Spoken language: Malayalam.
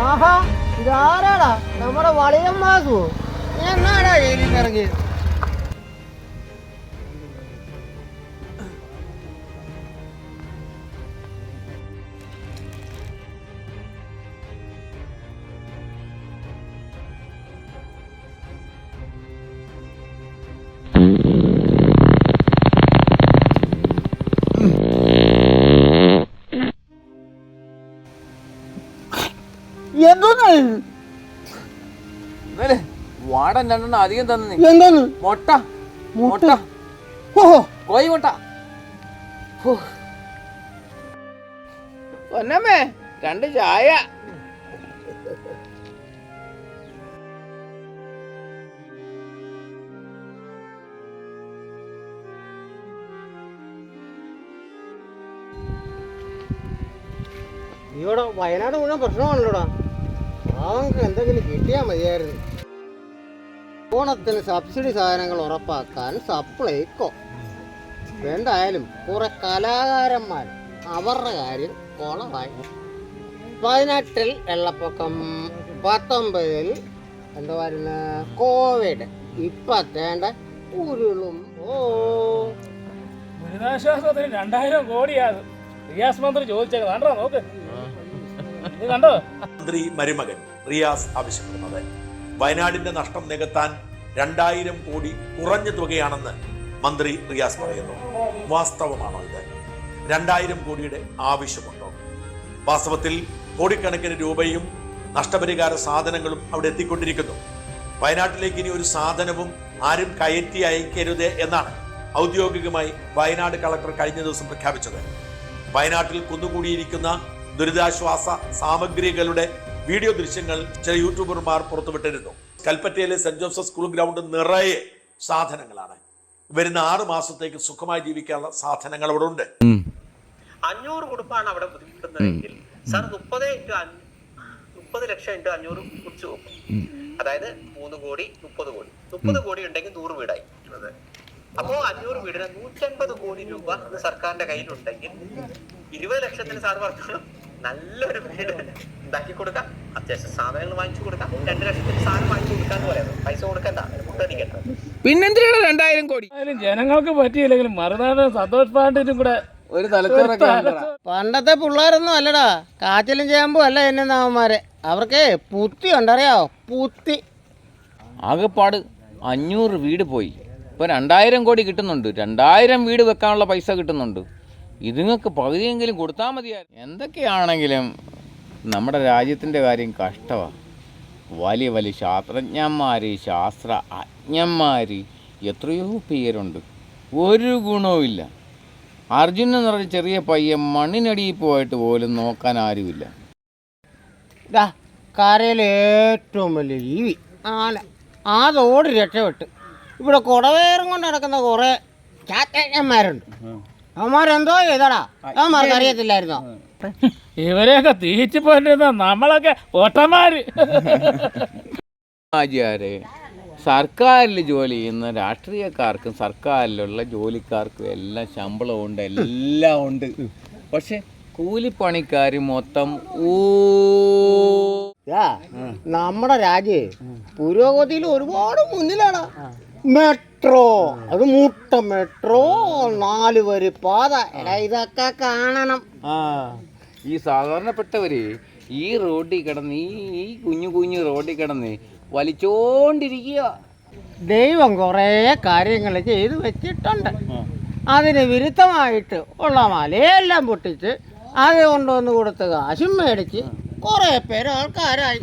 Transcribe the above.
ആഹാ ഇതാരാടാ? നമ്മുടെ വളയം മാസു എന്നാടാ ജയിലിൽ ഇറങ്ങിയത് എന്തോന്ന്? വാടൻ രണ്ടെണ്ണം അധികം തന്നെ എന്തോന്ന്? മുട്ട. മുട്ട? ഓഹോ കോഴി മുട്ട. പൊന്നമ്മേ രണ്ട് ചായ. ഇവിടെ വയനാട് മുഴുവൻ പ്രശ്നമാണല്ലോടാ. അവർക്ക് എന്തെങ്കിലും കിട്ടിയാൽ മതിയായിരുന്നു. ഓണത്തിന് സബ്സിഡി സാധനങ്ങൾ ഉറപ്പാക്കാൻ സപ്ലൈക്കോ എന്തായാലും കുറെ കലാകാരന്മാർ അവരുടെ കാര്യം കുളമായി പതിനെട്ടിൽ വെള്ളപ്പൊക്കം പത്തൊമ്പതിൽ എന്താ പറയുന്ന കോവിഡ്. ഇപ്പത്തേണ്ട ഉരുളും ഓ ദുരിതാശ്വാസത്തിന് രണ്ടായിരം കോടിയാണ്. റിയാസ് മന്ത്രി ചോദിച്ചത്. കണ്ടോ? നോക്ക്. മന്ത്രി മരുമകൻ റിയാസ് ആവശ്യപ്പെടുന്നത്. വയനാടിന്റെ നഷ്ടം നികത്താൻ രണ്ടായിരം കോടി കുറഞ്ഞ തുകയാണെന്ന് മന്ത്രി റിയാസ് പറയുന്നു. വാസ്തവമാണോ ഇത്? രണ്ടായിരം കോടിയുടെ ആവശ്യമുണ്ടോ? വാസ്തവത്തിൽ കോടിക്കണക്കിന് രൂപയും നഷ്ടപരിഹാര സാധനങ്ങളും അവിടെ എത്തിക്കൊണ്ടിരിക്കുന്നു. വയനാട്ടിലേക്ക് ഇനി ഒരു സാധനവും ആരും കയറ്റി അയക്കരുത് എന്നാണ് ഔദ്യോഗികമായി വയനാട് കളക്ടർ കഴിഞ്ഞ ദിവസം പ്രഖ്യാപിച്ചത്. വയനാട്ടിൽ കുന്നുകൂടിയിരിക്കുന്ന ദുരിതാശ്വാസ സാമഗ്രികളുടെ വീഡിയോ ദൃശ്യങ്ങൾ ചില യൂട്യൂബർമാർ പുറത്തുവിട്ടിരുന്നു. കൽപ്പറ്റയിലെ സെന്റ് ജോസഫ് സ്കൂൾ ഗ്രൗണ്ട് നിറയെ സാധനങ്ങളാണ്. വരുന്ന ആറ് മാസത്തേക്ക് സുഖമായി ജീവിക്കാനുള്ള സാധനങ്ങൾ അവിടെ ഉണ്ട്. അഞ്ഞൂറ് കുടുംബമാണ് അവിടെ ബുദ്ധിമുട്ടുന്നതെങ്കിൽ സാർ മുപ്പത് ഇന്റു മുപ്പത് ലക്ഷം ഇന്റു അഞ്ഞൂറ് കുറിച്ച് പോകും. അതായത് മൂന്ന് കോടി മുപ്പത് കോടി. മുപ്പത് കോടി ഉണ്ടെങ്കിൽ നൂറ് വീടായി. അപ്പോ അഞ്ഞൂറ് വീടിന് നൂറ്റൻപത് കോടി രൂപ സർക്കാരിന്റെ കയ്യിലുണ്ടെങ്കിൽ ഇരുപത് ലക്ഷത്തിന് സാർ പറഞ്ഞു നല്ലൊരു വീട് ഉണ്ടാക്കി കൊടുക്കാം. അത്യാവശ്യം സാധനങ്ങൾ വാങ്ങിച്ചു കൊടുക്കാം. രണ്ട് ലക്ഷത്തിന് സാധനം വാങ്ങിച്ചു കൊടുക്കാന്ന് പറയുന്നത് പൈസ കൊടുക്കണ്ട. മുട്ടടിക്കണ്ട പിന്നെന്തിനാണ് രണ്ടായിരം കോടി? ജനങ്ങൾക്ക് പറ്റിയില്ലെങ്കിലും മറുനാടൻ സന്തോഷ് പാണ്ഡ്യനും കൂടെ ഒരു തലച്ചോറൊക്കെ. പണ്ടത്തെ പിള്ളേരൊന്നും അല്ലടാ. കാച്ചിലും ചേമ്പും അല്ല എന്നെ നാവന്മാരെ. അവർക്ക് പുത്തി ഉണ്ടറിയാവോ? പുത്തി. ആകെപ്പാട് അഞ്ഞൂറ് വീട് പോയി. ഇപ്പൊ രണ്ടായിരം കോടി കിട്ടുന്നുണ്ട്. രണ്ടായിരം വീട് വെക്കാനുള്ള പൈസ കിട്ടുന്നുണ്ട്. ഇതുങ്ങൾക്ക് പകുതിയെങ്കിലും കൊടുത്താൽ മതിയായിരുന്നു. എന്തൊക്കെയാണെങ്കിലും നമ്മുടെ രാജ്യത്തിന്റെ കാര്യം കഷ്ടമാണ് വലിയ വലിയ ശാസ്ത്രജ്ഞന്മാർ ശാസ്ത്ര അജ്ഞന്മാർ എത്രയോ പേരുണ്ട്. ഒരു ഗുണവുമില്ല അർജുൻ എന്ന് പറഞ്ഞ ചെറിയ പയ്യൻ മണ്ണിനടിയിൽ പോയിട്ട് പോലും നോക്കാൻ ആരുമില്ല. ഇതാ കരയിലെ ഏറ്റവും വലിയ ജീവി. ആന. അതോട് രക്ഷപ്പെട്ട്. ഇവിടെ കുടവേറും കൊണ്ട് നടക്കുന്ന കുറേ ചാറ്റന്മാരുണ്ട് അവന്മാരെന്തോ ചെയ്തടാ. അവന്മാർക്ക് അറിയത്തില്ലായിരുന്നോ? ഇവരെയൊക്കെ തീച്ചു പോയിരുന്ന നമ്മളൊക്കെ ഓട്ടന്മാര് ആചാരെ സർക്കാരിൽ ജോലി ചെയ്യുന്ന രാഷ്ട്രീയക്കാർക്കും സർക്കാരിലുള്ള ജോലിക്കാർക്കും എല്ലാം ശമ്പളമുണ്ട് എല്ലാം ഉണ്ട്. പക്ഷെ കൂലിപ്പണിക്കാർ മൊത്തം ഓ നമ്മുടെ രാജ്യേ പുരോഗതിയിൽ ഒരുപാട് മുന്നിലാണ്. മെട്രോ. അത് മുട്ട മെട്രോ. നാല് വരി പാത. എടാ ഇതൊക്കെ കാണണം. ആ ഈ സാധാരണപ്പെട്ടവര് ഈ റോഡിൽ കിടന്ന് ഈ ഈ കുഞ്ഞു കുഞ്ഞു റോഡിൽ കിടന്ന് വലിച്ചോണ്ടിരിക്കുക. ദൈവം കുറേ കാര്യങ്ങൾ ചെയ്തു വെച്ചിട്ടുണ്ട്. അതിന് വിരുദ്ധമായിട്ട് ഉള്ള മലയെല്ലാം പൊട്ടിച്ച് അത് കൊണ്ടുവന്ന് കൊടുത്ത് കാശും മേടിച്ച് കുറേ പേര് ആൾക്കാരായി